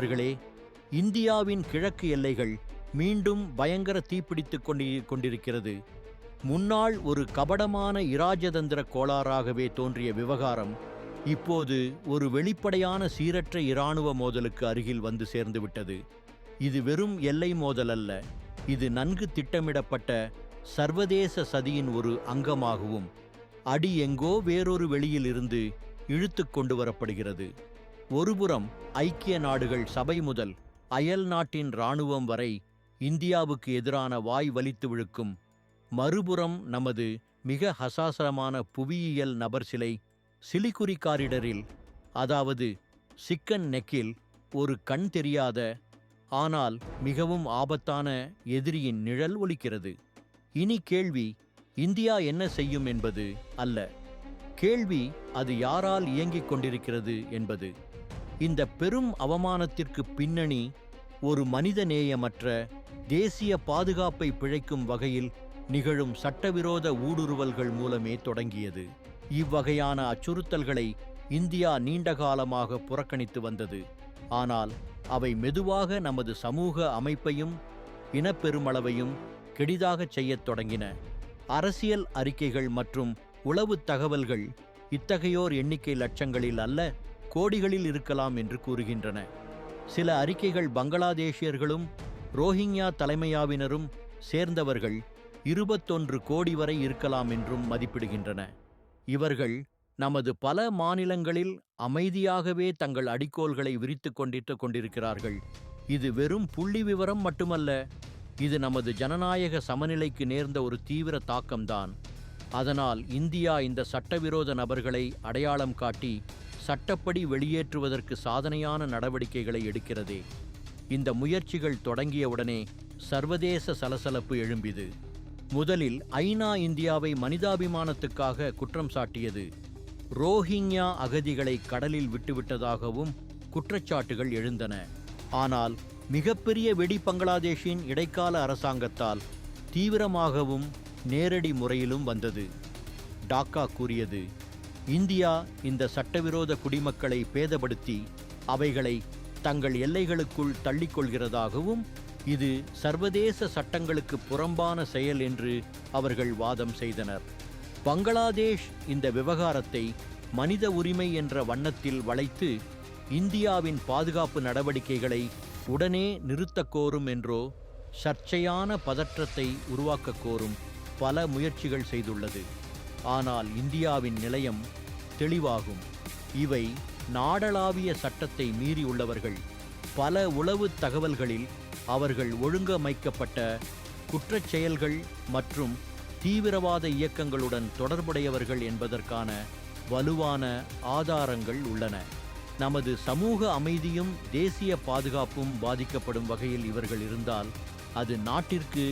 நண்பர்களே இந்தியாவின் கிழக்கு எல்லைகள் மீண்டும் பயங்கர தீப்பிடித்துக் கொண்டிருக்கிறது. முன்னாள் ஒரு கபடமான இராஜதந்திர கோளாறாகவே தோன்றிய விவகாரம் இப்போது ஒரு வெளிப்படையான சீரற்ற இராணுவ மோதலுக்கு அருகில் வந்து சேர்ந்துவிட்டது. இது வெறும் எல்லை மோதல் அல்ல இது நன்கு திட்டமிடப்பட்ட சர்வதேச சதியின் ஒரு அங்கமாகவும் அடி எங்கோ வேறொரு வெளியில் இருந்து இழுத்து கொண்டு வரப்படுகிறது. ஒருபுறம் ஐக்கிய நாடுகள் சபை முதல் அயல் நாட்டின் இராணுவம் வரை இந்தியாவுக்கு எதிரான வாய் வலித்து விழுக்கும். மறுபுறம் நமது மிக ஹசாசரமான புவியியல் நபர் சிலை சிலிகுரி காரிடரில் அதாவது சிக்கன் நெக்கில் ஒரு கண் தெரியாத ஆனால் மிகவும் ஆபத்தான எதிரியின் நிழல் ஒலிக்கிறது. இனி கேள்வி இந்தியா என்ன செய்யும் என்பது அல்ல. கேள்வி அது யாரால் இயங்கிக் கொண்டிருக்கிறது என்பது. இந்த பெரும் அவமானத்திற்கு பின்னணி ஒரு மனிதநேயமற்ற தேசிய பாதுகாப்பை பிழைக்கும் வகையில் நிகழும் சட்டவிரோத ஊடுருவல்கள் மூலமே தொடங்கியது. இவ்வகையான அச்சுறுத்தல்களை இந்தியா நீண்டகாலமாக புறக்கணித்து வந்தது. ஆனால் அவை மெதுவாக நமது சமூக அமைப்பையும் இனப்பெருமளவையும் கெடிதாகச் செய்யத் தொடங்கின. அரசியல் அறிக்கைகள் மற்றும் உளவு தகவல்கள் இத்தகையோர் எண்ணிக்கை லட்சங்களில் அல்ல கோடிகளில் இருக்கலாம் என்று கூறுகின்றன. சில அறிக்கைகள் பங்களாதேஷியர்களும் ரோஹிங்யா தலைமையாவினரும் சேர்ந்தவர்கள் இருபத்தொன்று கோடி வரை இருக்கலாம் என்றும் மதிப்பிடுகின்றன. இவர்கள் நமது பல மாநிலங்களில் அமைதியாகவே தங்கள் அடிக்கோல்களை விரித்துக் கொண்டிட்டு கொண்டிருக்கிறார்கள். இது வெறும் புள்ளி விவரம் மட்டுமல்ல இது நமது ஜனநாயக சமநிலைக்கு நேர்ந்த ஒரு தீவிர தாக்கம்தான். அதனால் இந்தியா இந்த சட்டவிரோத நபர்களை அடையாளம் காட்டி சட்டப்படி வெளியேற்றுவதற்கு சாதனையான நடவடிக்கைகளை எடுக்கிறதே. இந்த முயற்சிகள் தொடங்கியவுடனே சர்வதேச சலசலப்பு எழும்பியது. முதலில் ஐநா இந்தியாவை மனிதாபிமானத்துக்காக குற்றம் சாட்டியது. ரோஹிங்யா அகதிகளை கடலில் விட்டுவிட்டதாகவும் குற்றச்சாட்டுகள் எழுந்தன. ஆனால் மிகப்பெரிய வெடி பங்களாதேஷின் இடைக்கால அரசாங்கத்தால் தீவிரமாகவும் நேரடி முறையிலும் வந்தது. டாக்கா கூறியது இந்தியா இந்த சட்டவிரோத குடிமக்களை பேதப்படுத்தி அவைகளை தங்கள் எல்லைகளுக்குள் தள்ளிக்கொள்கிறதாகவும் இது சர்வதேச சட்டங்களுக்கு புறம்பான செயல் என்று அவர்கள் வாதம் செய்தனர். பங்களாதேஷ் இந்த விவகாரத்தை மனித உரிமை என்ற வண்ணத்தில் வளைத்து இந்தியாவின் பாதுகாப்பு நடவடிக்கைகளை உடனே நிறுத்தக் கோரும் என்றோ சர்ச்சையான பதற்றத்தை உருவாக்கக் கோரும் பல முயற்சிகள் செய்துள்ளது. ஆனால் இந்தியாவின் நிலையம் தெளிவாகும். இவை நாடளாவிய சட்டத்தை மீறியுள்ளவர்கள். பல உளவு தகவல்களில் அவர்கள் ஒழுங்கமைக்கப்பட்ட குற்றச் செயல்கள் மற்றும் தீவிரவாத இயக்கங்களுடன் தொடர்புடையவர்கள் என்பதற்கான வலுவான ஆதாரங்கள் உள்ளன. நமது சமூக அமைதியும் தேசிய பாதுகாப்பும் பாதிக்கப்படும் வகையில் இவர்கள் இருந்தால் அது நாட்டிற்கு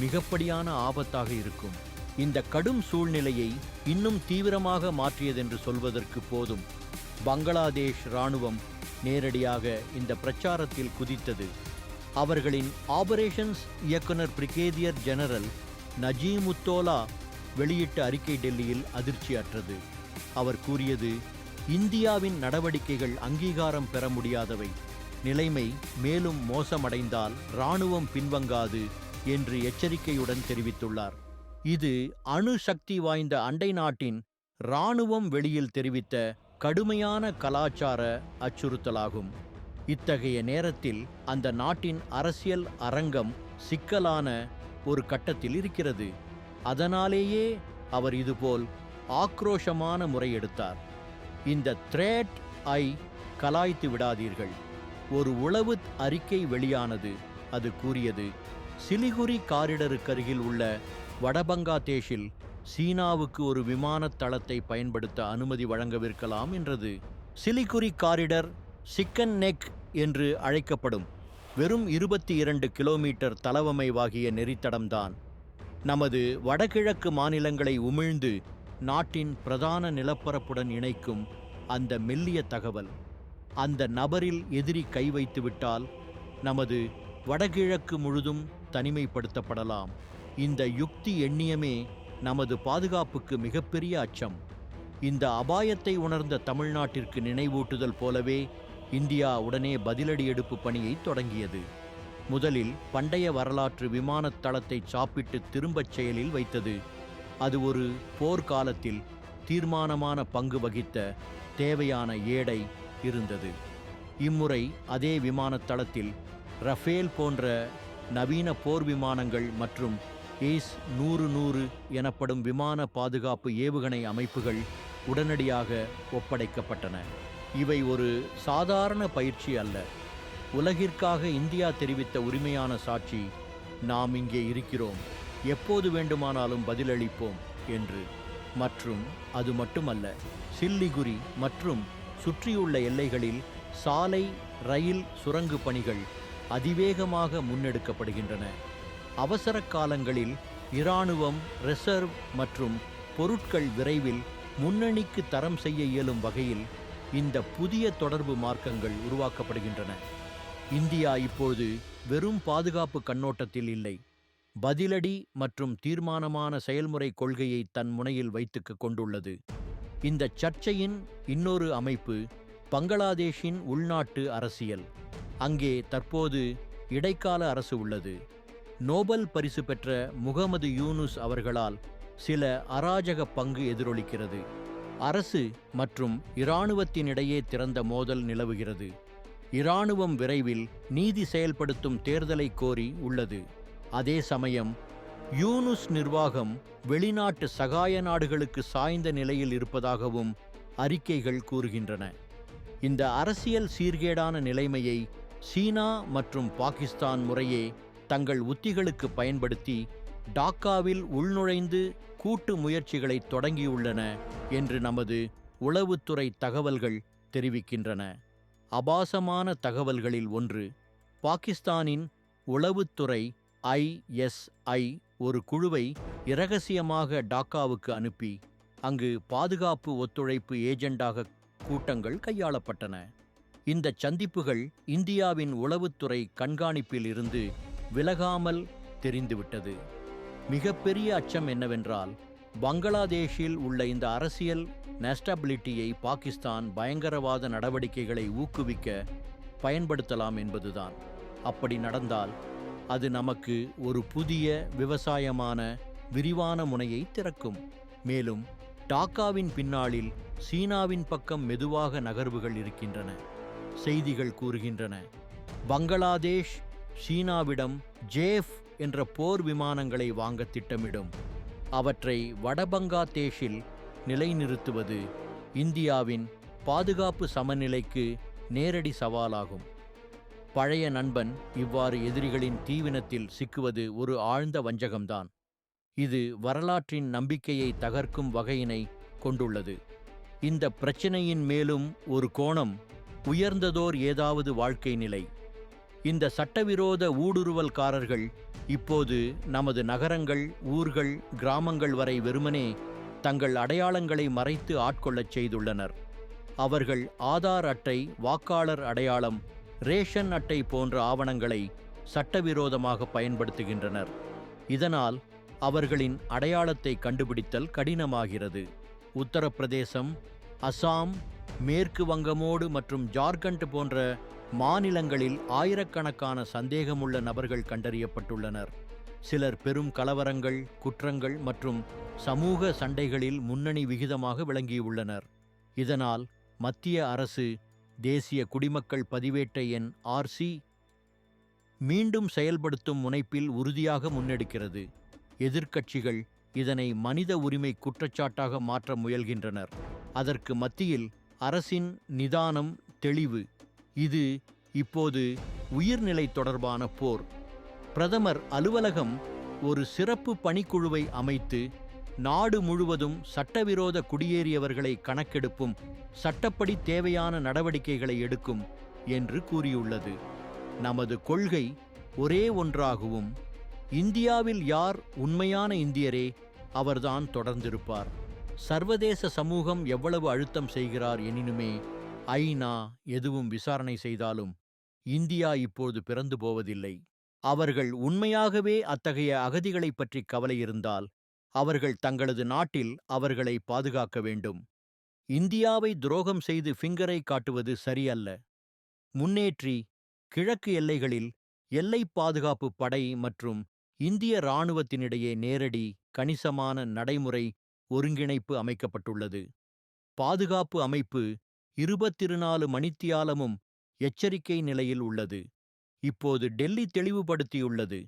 மிகப்படியான ஆபத்தாக இருக்கும். இந்த கடும் சூழ்நிலையை இன்னும் தீவிரமாக மாற்றியதென்று சொல்வதற்கு போதும். பங்களாதேஷ் இராணுவம் நேரடியாக இந்த பிரச்சாரத்தில் குதித்தது. அவர்களின் ஆபரேஷன்ஸ் இயக்குனர் பிரிகேதியர் ஜெனரல் நஜீமுத்தோலா வெளியிட்ட அறிக்கை டெல்லியில் அதிர்ச்சியற்றது. அவர் கூறியது இந்தியாவின் நடவடிக்கைகள் அங்கீகாரம் பெற முடியாதவை. நிலைமை மேலும் மோசமடைந்தால் இராணுவம் பின்வங்காது என்று எச்சரிக்கையுடன் தெரிவித்துள்ளார். இது அணு சக்தி வாய்ந்த அண்டை நாட்டின் இராணுவம் வெளியில் தெரிவித்த கடுமையான கலாச்சார அச்சுறுத்தலாகும். இத்தகைய நேரத்தில் அந்த நாட்டின் அரசியல் அரங்கம் சிக்கலான ஒரு கட்டத்தில் இருக்கிறது. அதனாலேயே அவர் இதுபோல் ஆக்ரோஷமான முறையெடுத்தார் இந்த த்ரேட் ஐ கலாய்த்து விடாதீர்கள். ஒரு உளவு அறிக்கை வெளியானது. அது கூறியது சிலிகுரி காரிடருக்கருகில் உள்ள வடபங்காதேஷில் சீனாவுக்கு ஒரு விமான தளத்தை பயன்படுத்த அனுமதி வழங்கவிருக்கலாம் என்றது. சிலிகுரி காரிடர் சிக்கன் நெக் என்று அழைக்கப்படும் வெறும் இருபத்தி இரண்டு கிலோமீட்டர் தளவமைவாகிய நெறித்தடம்தான். நமது வடகிழக்கு மாநிலங்களை உமிழ்ந்து நாட்டின் பிரதான நிலப்பரப்புடன் இணைக்கும் அந்த மெல்லிய தகவல். அந்த நபரில் எதிரி கை வைத்துவிட்டால் நமது வடகிழக்கு முழுதும் தனிமைப்படுத்தப்படலாம். இந்த யுக்தி எண்ணியமே நமது பாதுகாப்புக்கு மிகப்பெரிய அச்சம். இந்த அபாயத்தை உணர்ந்த தமிழ்நாட்டிற்கு நினைவூட்டுதல் போலவே இந்தியா உடனே பதிலடி எடுப்பு பணியை தொடங்கியது. முதலில் பண்டைய வரலாற்று விமானத் தளத்தை சாப்பிட்டு திரும்பச் செயலில் வைத்தது. அது ஒரு போர்க்காலத்தில் தீர்மானமான பங்கு வகித்த தேவையான ஏடை இருந்தது. இம்முறை அதே விமானத்தளத்தில் ரஃபேல் போன்ற நவீன போர் விமானங்கள் மற்றும் ஏஸ் நூறு நூறு எனப்படும் விமான பாதுகாப்பு ஏவுகணை அமைப்புகள் உடனடியாக ஒப்படைக்கப்பட்டன. இவை ஒரு சாதாரண பயிற்சி அல்ல. உலகிற்காக இந்தியா தெரிவித்த உரிமையான சாட்சி நாம் இங்கே இருக்கிறோம். எப்போது வேண்டுமானாலும் பதிலளிப்போம் என்று. மற்றும் அது மட்டுமல்ல சில்லிகுரி மற்றும் சுற்றியுள்ள எல்லைகளில் சாலை ரயில் சுரங்கு பணிகள் அதிவேகமாக முன்னெடுக்கப்படுகின்றன. அவசர காலங்களில் இராணுவம் ரிசர்வ் மற்றும் பொருட்கள் விரைவில் முன்னணிக்கு தரம் செய்ய இயலும் வகையில் இந்த புதிய தொடர்பு மார்க்கங்கள் உருவாக்கப்படுகின்றன. இந்தியா இப்போது வெறும் பாதுகாப்பு கண்ணோட்டத்தில் இல்லை. பதிலடி மற்றும் தீர்மானமான செயல்முறை கொள்கையை தன் முனையில் வைத்துக் கொண்டுள்ளது. இந்த சர்ச்சையின் இன்னொரு அமைப்பு பங்களாதேஷின் உள்நாட்டு அரசியல். அங்கே தற்போது இடைக்கால அரசு உள்ளது. நோபல் பரிசு பெற்ற முகமது யூனுஸ் அவர்களால் சில அராஜக பங்கு எதிரொலிக்கிறது. அரசு மற்றும் இராணுவத்தினிடையே திறந்த மோதல் நிலவுகிறது. இராணுவம் விரைவில் நீதி செயல்படுத்தும் தேர்தலை கோரி உள்ளது. அதே சமயம் யூனுஸ் நிர்வாகம் வெளிநாட்டு சகாய நாடுகளுக்கு சாய்ந்த நிலையில் இருப்பதாகவும் அறிக்கைகள் கூறுகின்றன. இந்த அரசியல் சீர்கேடான நிலைமையை சீனா மற்றும் பாகிஸ்தான் முறையே தங்கள் உத்திகளுக்கு பயன்படுத்தி டாக்காவில் உள்நுழைந்து கூட்டு முயற்சிகளை தொடங்கியுள்ளன என்று நமது உளவுத்துறை தகவல்கள் தெரிவிக்கின்றன. அபாசமான தகவல்களில் ஒன்று பாகிஸ்தானின் உளவுத்துறை ஐஎஸ்ஐ ஒரு குழுவை இரகசியமாக டாக்காவுக்கு அனுப்பி அங்கு பாதுகாப்பு ஒத்துழைப்பு ஏஜெண்டாக கூட்டங்கள் கையாளப்பட்டன. இந்த சந்திப்புகள் இந்தியாவின் உளவுத்துறை கண்காணிப்பில் இருந்து விலகாமல் தெரிந்துவிட்டது. மிகப்பெரிய அச்சம் என்னவென்றால் பங்களாதேஷில் உள்ள இந்த அரசியல் நெஸ்டபிலிட்டியை பாகிஸ்தான் பயங்கரவாத நடவடிக்கைகளை ஊக்குவிக்க பயன்படுத்தலாம் என்பதுதான். அப்படி நடந்தால் அது நமக்கு ஒரு புதிய விவசாயமான விரிவான முனையை திறக்கும். மேலும் டாக்காவின் பின்னாளில் சீனாவின் பக்கம் மெதுவாக நகர்வுகள் இருக்கின்றன. செய்திகள் கூறுகின்றன பங்களாதேஷ் சீனாவிடம் ஜேஃப் என்ற போர் விமானங்களை வாங்க திட்டமிடும். அவற்றை வடபங்காதேஷில் நிலைநிறுத்துவது இந்தியாவின் பாதுகாப்பு சமநிலைக்கு நேரடி சவாலாகும். பழைய நண்பன் இவ்வாறு எதிரிகளின் தீவினத்தில் சிக்குவது ஒரு ஆழ்ந்த வஞ்சகம்தான். இது வரலாற்றின் நம்பிக்கையை தகர்க்கும் வகையினை கொண்டுள்ளது. இந்த பிரச்சினையின் மேலும் ஒரு கோணம் உயர்ந்ததோர் ஏதாவது வாழ்க்கை நிலை. இந்த சட்டவிரோத ஊடுருவல்காரர்கள் இப்போது நமது நகரங்கள் ஊர்கள் கிராமங்கள் வரை வெறுமனே தங்கள் அடையாளங்களை மறைத்து ஆட்கொள்ளச் செய்துள்ளனர். அவர்கள் ஆதார் அட்டை வாக்காளர் அடையாளம் ரேஷன் அட்டை போன்ற ஆவணங்களை சட்டவிரோதமாக பயன்படுத்துகின்றனர். இதனால் அவர்களின் அடையாளத்தை கண்டுபிடித்தல் கடினமாகிறது. உத்தரப்பிரதேசம் அசாம் மேற்கு வங்கமோடு மற்றும் ஜார்க்கண்ட் போன்ற மாநிலங்களில் ஆயிரக்கணக்கான சந்தேகமுள்ள நபர்கள் கண்டறியப்பட்டுள்ளனர். சிலர் பெரும் கலவரங்கள் குற்றங்கள் மற்றும் சமூக சண்டைகளில் முன்னணி விகிதமாக விளங்கியுள்ளனர். இதனால் மத்திய அரசு தேசிய குடிமக்கள் பதிவேட்டை எண் ஆர்சி மீண்டும் செயல்படுத்தும் முனைப்பில் உறுதியாக முன்னெடுக்கிறது. எதிர்க்கட்சிகள் இதனை மனித உரிமை குற்றச்சாட்டாக மாற்ற முயல்கின்றனர். அதற்கு மத்தியில் அரசின் நிதானம் தெளிவு இது இப்போது உயிர்நிலை தொடர்பான போர். பிரதமர் அலுவலகம் ஒரு சிறப்பு பணிக்குழுவை அமைத்து நாடு முழுவதும் சட்டவிரோத குடியேறியவர்களை கணக்கெடுப்பும் சட்டப்படி தேவையான நடவடிக்கைகளை எடுக்கும் என்று கூறியுள்ளது. நமது கொள்கை ஒரே ஒன்றாகவும் இந்தியாவில் யார் உண்மையான இந்தியரே அவர்தான் தொடர்ந்திருப்பார். சர்வதேச சமூகம் எவ்வளவு அழுத்தம் செய்கிறார் எனினுமே ஐநா எதுவும் விசாரணை செய்தாலும் இந்தியா இப்போது பிறந்து போவதில்லை. அவர்கள் உண்மையாகவே அத்தகைய அகதிகளைப் பற்றி கவலை இருந்தால் அவர்கள் தங்களது நாட்டில் அவர்களை பாதுகாக்க வேண்டும். இந்தியாவை துரோகம் செய்து ஃபிங்கரை காட்டுவது சரியல்ல. முன்னேற்றி கிழக்கு எல்லைகளில் எல்லை பாதுகாப்பு படை மற்றும் இந்திய இராணுவத்தினிடையே நேரடி கணிசமான நடைமுறை ஒருங்கிணைப்பு அமைக்கப்பட்டுள்ளது. பாதுகாப்பு அமைப்பு இருபத்திரு நாலு மணித்தியாலமும் எச்சரிக்கை நிலையில் உள்ளது. இப்போது டெல்லி தெளிவுபடுத்தியுள்ளது.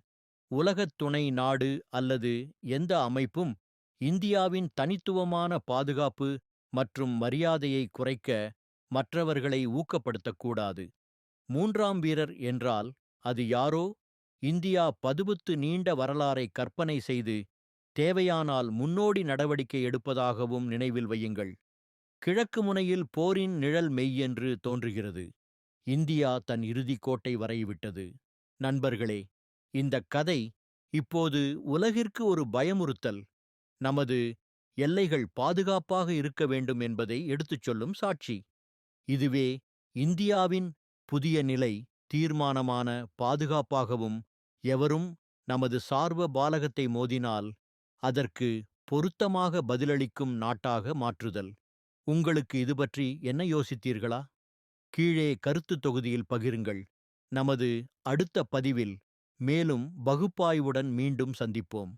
உலகத் துணை நாடு அல்லது எந்த அமைப்பும் இந்தியாவின் தனித்துவமான பாதுகாப்பு மற்றும் மரியாதையை குறைக்க மற்றவர்களை ஊக்கப்படுத்தக்கூடாது. மூன்றாம் வீரர் என்றால் அது யாரோ? இந்தியா பதுபுத்து நீண்ட வரலாறை கற்பனை செய்து தேவையானால் முன்னோடி நடவடிக்கை எடுப்பதாகவும் நினைவில் வையுங்கள். கிழக்கு முனையில் போரின் நிழல் மெய்யென்று தோன்றுகிறது. இந்தியா தன் இறுதிக் கோட்டை வரைவிட்டது. நண்பர்களே இந்த கதை இப்போது உலகிற்கு ஒரு பயமுறுத்தல். நமது எல்லைகள் பாதுகாப்பாக இருக்க வேண்டும் என்பதை எடுத்துச் சொல்லும் சாட்சி. இதுவே இந்தியாவின் புதிய நிலை தீர்மானமான பாதுகாப்பாகவும் எவரும் நமது சார்வ பாலகத்தை மோதினால் அதற்கு பொருத்தமாக பதிலளிக்கும் நாட்டாக மாற்றுதல். உங்களுக்கு இது பற்றி என்ன யோசித்தீர்களா? கீழே கருத்து தொகுதியில் பகிருங்கள். நமது அடுத்த பதிவில் மேலும் பகுப்பாய்வுடன் மீண்டும் சந்திப்போம்.